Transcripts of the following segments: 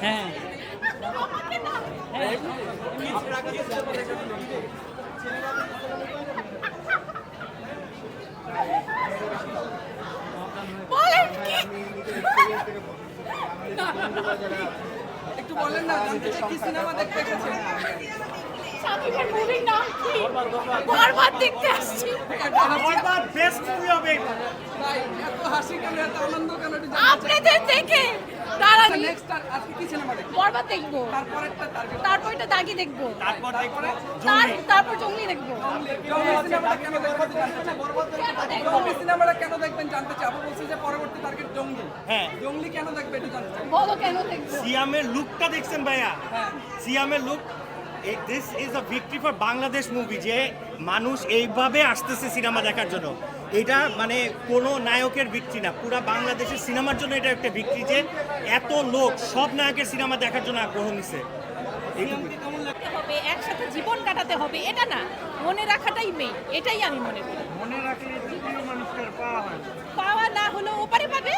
হ্যাঁ। একটু বলেন না কি সিনেমা দেখতে কি? বরবাদ দেখতে আসছি। বেস্ট মুভি হবে এত হাসি কেন এত আনন্দ কেন আপনাদের দেখে দাঁড়ান নেক্সট আজকে কি সিনেমা দেখবেন বরবাদ দেখব। তারপরেরটা তারপর এটা দাগি দেখব। তারপর দেখবে তার তারপর জঙ্গলি দেখব। জঙ্গলি সিনেমাটা কেন দেখবেন জানতে দেখব। জঙ্গলি সিনেমাটা কেন দেখবেন জানতে চাই? আপু বলছে যে পরবর্তী টার্গেট জঙ্গলি হ্যাঁ। জঙ্গলি কেন দেখবে এটা জানতে চাই? বলো কেন দেখব? সিয়ামের লুকটা দেখছেন ভাইয়া? হ্যাঁ। সিয়ামের look this is a victory for Bangladesh movie যে মানুষ এইভাবে আসতেছে সিনেমা দেখার জন্য। এটা মানে কোনো নায়কের ভিক্টরি না পুরা বাংলাদেশের সিনেমার জন্য এটা একটা ভিক্টরি যে এত লোক সব নায়কের সিনেমা দেখার জন্য আগ্রহ নিছে। হবে একসাথে জীবন কাটাতে হবে এটা না মনে রাখাটাই মেইন এটাই আমি মনে করি। মনে রাখলে মানুষের পাওয়া হয়। পাওয়া না হলেও ওপারে পাবে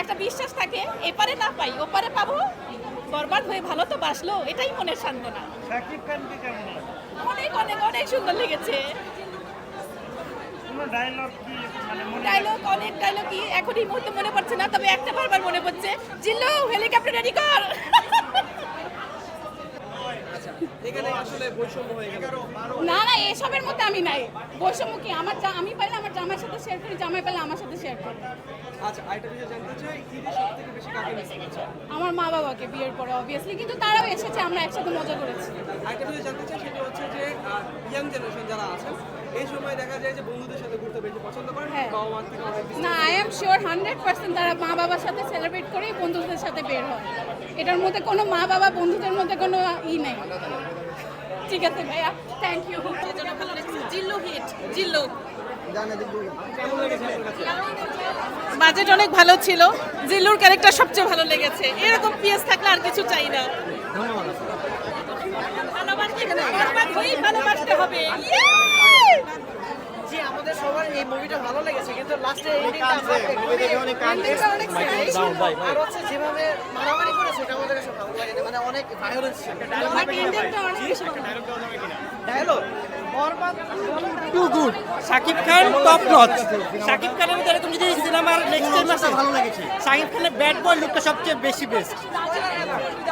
একটা বিশ্বাস থাকে এপারে না পাই ওপারে পাবো বরবাদ হয়ে ভালো তো বাসলো এটাই মনের সান্ত্বনা। শাকিব খানকে কেমন অনেক অনেক অনেক সুন্দর লেগেছে। মানে ডায়লগ অনেক ডায়লগ কি এখন এই মুহূর্তে মনে পড়ছে না তবে একটা বারবার মনে পড়ছে জিল্লু হেলিকপ্টার রেডি কর এখানে আসলে বৈষম্য হয়ে গেল না না এসবের মধ্যে আমি নাই। বৈষম্য কি? আমার আমি পাইলে আমার জামাইয়ের সাথে শেয়ার করি জামাই পাইলে আমার সাথে শেয়ার করি। আচ্ছা আরেকটা বিষয় জানতে চাই ঈদে সব থেকে বেশি কাকে মিস করেছে? আমার মা বাবাকে বিয়ের পরে অবভিয়াসলি কিন্তু তারাও এসেছে আমরা একসাথে মজা করেছি। আরেকটা বিষয় জানতে চাই সেটা হচ্ছে যে ইয়াং জেনারেশন যারা আছেন এই সময় দেখা যায় যে বন্ধুদের সাথে ঘুরতে বেশি পছন্দ করেন হ্যাঁ। বাবা মার থেকে অনেক না I am sure hundred percent তারা মা বাবার সাথে সেলিব্রেট করেই বন্ধুদের সাথে বের হয়। এটার মধ্যে কোনো মা বাবা বন্ধুদের মধ্যে কোনো ই নেই। ঠিক আছে ভাইয়া thank you Jillu hit Jillu. Budget অনেক ভালো ছিল জিল্লুর ক্যারেক্টার সবচেয়ে ভালো লেগেছে। এরকম পিএস থাকলে আর কিছু চাই না। ভালোবাসতে হবে। জি আমাদের সবার এই মুভিটা ভালো লেগেছে কিন্তু লাস্টে এন্ডিংটা আমরা অনেক আর হচ্ছে যেভাবে মারামারি করেছে এটা আমাদের মানে অনেক ভায়োলেন্স ছিল। But endingটা অনেক বেশি ভালো। Dialogue too good Khan top notch Shakib খানের মধ্যে এরকম যদি সিনেমার নেক্সট টাইম আসে ভালো লেগেছে। শাকিব খানের ব্যাড বয় লুকটা সবচেয়ে বেশি বেস্ট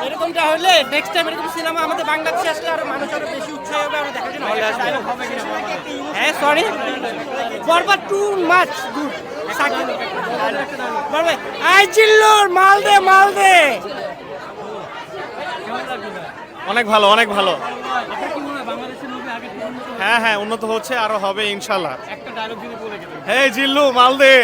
এরকমটা হলে নেক্সট টাইম এরকম সিনেমা আমাদের বাংলাদেশে আসলে আরও মানুষ আরও বেশি উৎসাহ হবে আমরা দেখার জন্য dialogue হবে হ্যাঁ sorry too much good Shakib Borbaad. I চিল্লোর মাল দে মাল দে অনেক ভালো অনেক ভালো। হ্যাঁ হ্যাঁ উন্নত হচ্ছে আরও হবে ইনশাল্লাহ। হ্যাঁ জিল্লু মালদে।